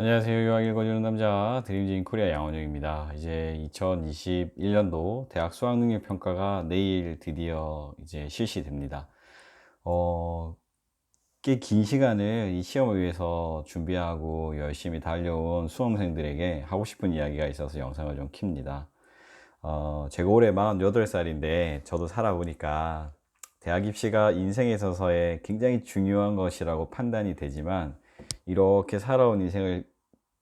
안녕하세요. 유학 읽어주는 남자 드림진 코리아 양원영입니다. 이제 2021년도 대학 수학능력 평가가 내일 드디어 이제 실시됩니다. 어, 꽤 긴 시간을 이 시험을 위해서 준비하고 열심히 달려온 수험생들에게 하고 싶은 이야기가 있어서 영상을 좀 킵니다. 어, 제가 올해 48살인데 저도 살아보니까 대학 입시가 인생에 있어서의 굉장히 중요한 것이라고 판단이 되지만 이렇게 살아온 인생을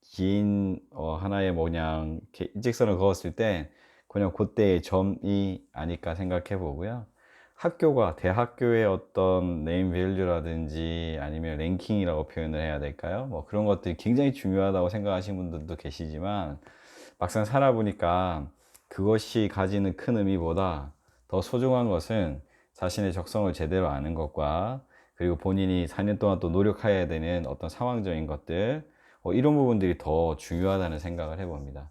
긴 어, 하나의 뭐냐 이렇게 일직선을 그었을 때 그냥 그때의 점이 아닐까 생각해 보고요. 학교가 대학교의 어떤 네임 밸류라든지 아니면 랭킹이라고 표현을 해야 될까요? 뭐 그런 것들이 굉장히 중요하다고 생각하시는 분들도 계시지만 막상 살아보니까 그것이 가지는 큰 의미보다 더 소중한 것은 자신의 적성을 제대로 아는 것과 그리고 본인이 4년 동안 또 노력해야 되는 어떤 상황적인 것들 어, 이런 부분들이 더 중요하다는 생각을 해봅니다.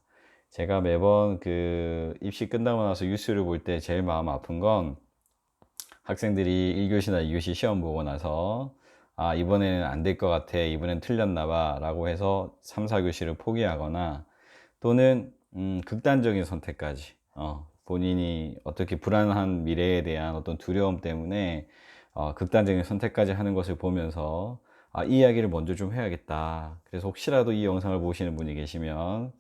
제가 매번 그 입시 끝나고 나서 뉴스를 볼 때 제일 마음 아픈 건 학생들이 1교시나 2교시 시험 보고 나서 아 이번에는 안 될 것 같아 이번엔 틀렸나 봐 라고 해서 3, 4교시를 포기하거나 또는 음, 극단적인 선택까지 어, 본인이 어떻게 불안한 미래에 대한 어떤 두려움 때문에 어, 극단적인 선택까지 하는 것을 보면서 아, 이 이야기를 먼저 좀 해야겠다. 그래서 혹시라도 이 영상을 보시는 분이 계시면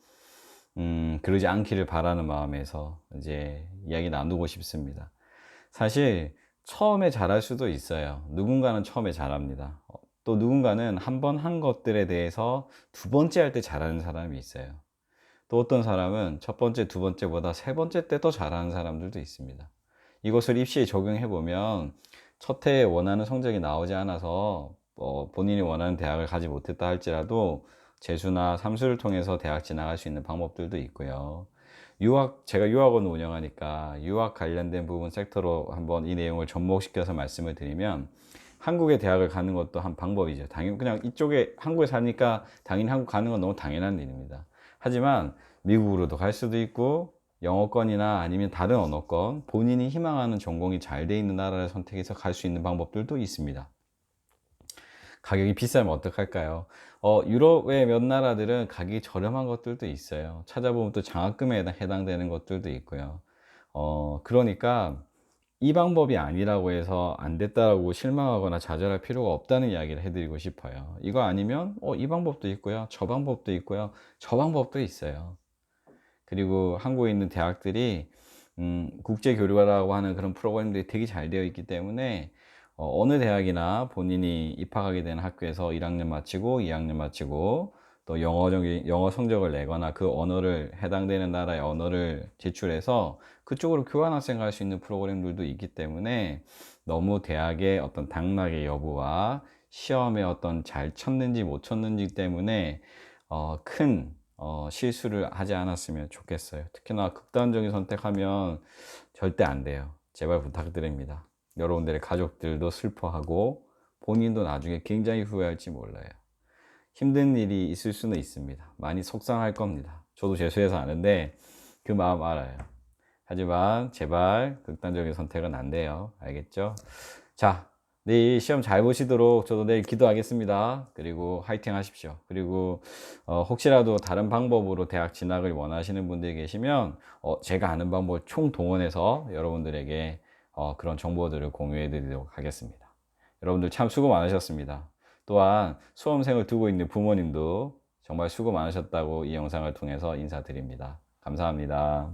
음, 그러지 않기를 바라는 마음에서 이제 이야기 나누고 싶습니다. 사실 처음에 잘할 수도 있어요. 누군가는 처음에 잘합니다. 어, 또 누군가는 한 번 한 것들에 대해서 두 번째 할 때 잘하는 사람이 있어요. 또 어떤 사람은 첫 번째, 두 번째보다 세 번째 때 더 잘하는 사람들도 있습니다. 이것을 입시에 적용해 보면 첫 해에 원하는 성적이 나오지 않아서 어, 본인이 원하는 대학을 가지 못했다 할지라도 재수나 삼수를 통해서 대학 진학할 수 있는 방법들도 있고요. 유학, 제가 유학원 운영하니까 유학 관련된 부분 섹터로 한번 이 내용을 접목시켜서 말씀을 드리면 한국의 대학을 가는 것도 한 방법이죠. 당연 그냥 이쪽에 한국에 사니까 당연히 한국 가는 건 너무 당연한 일입니다. 하지만 미국으로도 갈 수도 있고 영어권이나 아니면 다른 언어권 본인이 희망하는 전공이 잘 돼 있는 나라를 선택해서 갈 수 있는 방법들도 있습니다. 가격이 비싸면 어떡할까요? 어, 유럽의 몇 나라들은 가격이 저렴한 것들도 있어요. 찾아보면 또 장학금에 해당되는 것들도 있고요. 어, 그러니까 이 방법이 아니라고 해서 안 됐다라고 실망하거나 좌절할 필요가 없다는 이야기를 해드리고 싶어요. 이거 아니면 어, 이 방법도 있고요. 저 방법도 있고요. 저 방법도 있어요. 그리고 한국에 있는 대학들이 음, 국제 교류라고 하는 그런 프로그램들이 되게 잘 되어 있기 때문에 어, 느 대학이나 본인이 입학하게 되는 학교에서 1학년 마치고 2학년 마치고 또 영어적인 영어 성적을 내거나 그 언어를 해당되는 나라의 언어를 제출해서 그쪽으로 교환 학생 갈 수 있는 프로그램들도 있기 때문에 너무 대학의 어떤 당락의 여부와 시험에 어떤 잘 쳤는지 못 쳤는지 때문에 어, 큰 어, 실수를 하지 않았으면 좋겠어요. 특히나 극단적인 선택하면 절대 안 돼요. 제발 부탁드립니다. 여러분들의 가족들도 슬퍼하고 본인도 나중에 굉장히 후회할지 몰라요. 힘든 일이 있을 수는 있습니다. 많이 속상할 겁니다. 저도 재수해서 아는데 그 마음 알아요. 하지만 제발 극단적인 선택은 안 돼요. 알겠죠? 자, 내일 시험 잘 보시도록 저도 내일 기도하겠습니다. 그리고 화이팅 하십시오. 그리고 어, 혹시라도 다른 방법으로 대학 진학을 원하시는 분들이 계시면 어, 제가 아는 방법을 총동원해서 여러분들에게 어, 그런 정보들을 공유해 드리도록 하겠습니다. 여러분들 참 수고 많으셨습니다. 또한 수험생을 두고 있는 부모님도 정말 수고 많으셨다고 이 영상을 통해서 인사드립니다. 감사합니다.